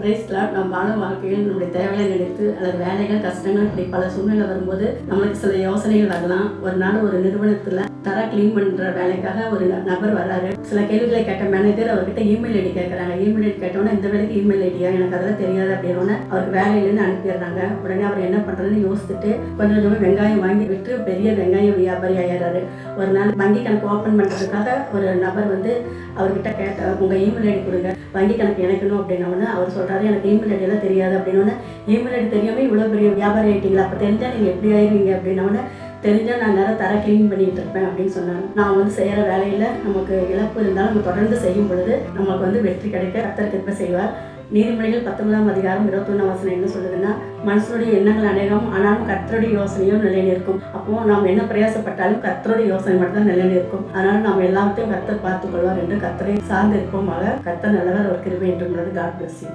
பிரைஸ்லாம் நம் வாழும் வாழ்க்கையில் நம்முடைய தேவைகளை நினைத்து அல்லது வேலைகள் கஷ்டங்கள் இப்படி பல சூழ்நிலை வரும்போது நம்மளுக்கு சில யோசனைகள் வரலாம். ஒரு நாள் ஒரு நிறுவனத்தில் தர க்ளீன் பண்ணுற வேலைக்காக ஒரு நபர் வராரு சில கேள்விகளை கேட்ட மேனேஜர் அவர்கிட்ட இமெயில் ஐடி கேட்குறாங்க இமெயில் ஐடி கேட்டோன்னா இந்த வேலைக்கு இமெயில் ஐடியா எனக்கு அதெல்லாம் தெரியாது அப்படின்னு அவருக்கு வேலையிலேருந்து அனுப்பிடுறாங்க. உடனே அவர் என்ன பண்ணுறதுன்னு யோசிச்சுட்டு கொஞ்சம் கொஞ்சமாக வெங்காயம் வாங்கி விட்டு பெரிய வெங்காயம் வியாபாரி ஆயிடுறாரு. ஒரு நாள் வங்கி கணக்கு ஓப்பன் பண்ணுறதுக்காக ஒரு நபர் வந்து அவர்கிட்ட கேட்ட உங்கள் இமெயில் ஐடி கொடுங்க. வங்கி கணக்கு இணைக்கணும் அப்படின்னோடனே அவர் சொல்கிறார் எனக்கு ஈமெயில் ஐடியெல்லாம் தெரியாது அப்படின்னோடனே ஈமெயில் ஐடி தெரியாமல் இவ்வளோ பெரிய வியாபாரி ஆகிட்டீங்களா அப்போ தெரிஞ்சால் நீங்கள் எப்படி ஆயிருவீங்க அப்படின்னோடனே தெரிஞ்சால் நான் நேரம் தர க்ளீன் பண்ணிகிட்டு இருப்பேன் அப்படின்னு சொன்னாங்க நான் வந்து செய்கிற வேலையில் நமக்கு இழப்பு இருந்தாலும் நம்ம தொடர்ந்து செய்யும் பொழுது நமக்கு வந்து வெற்றி கிடைக்க கத்தர் திருப்ப செய்வார். நீதிமொழிகள் பத்தொன்பதாம் அதிகாரம் இருபத்தொன்னாம் வசனம் என்ன சொல்லுதுன்னா மனுஷனுடைய எண்ணங்கள் அநேகம் ஆனாலும் கத்தருடைய யோசனையும் நிலைநிற்கும். அப்போ நாம் என்ன பிரயாசப்பட்டாலும் கத்தருடைய யோசனை மட்டும் தான் நிலைநிற்கும். அதனால நாம் எல்லாத்தையும் கர்த்தர் பார்த்துக் கொள்வார் என்று கத்தரை சார்ந்திருப்போமாக கர்த்தர் நல்லவர் ஒரு கிருபை என்று உள்ளது. God plus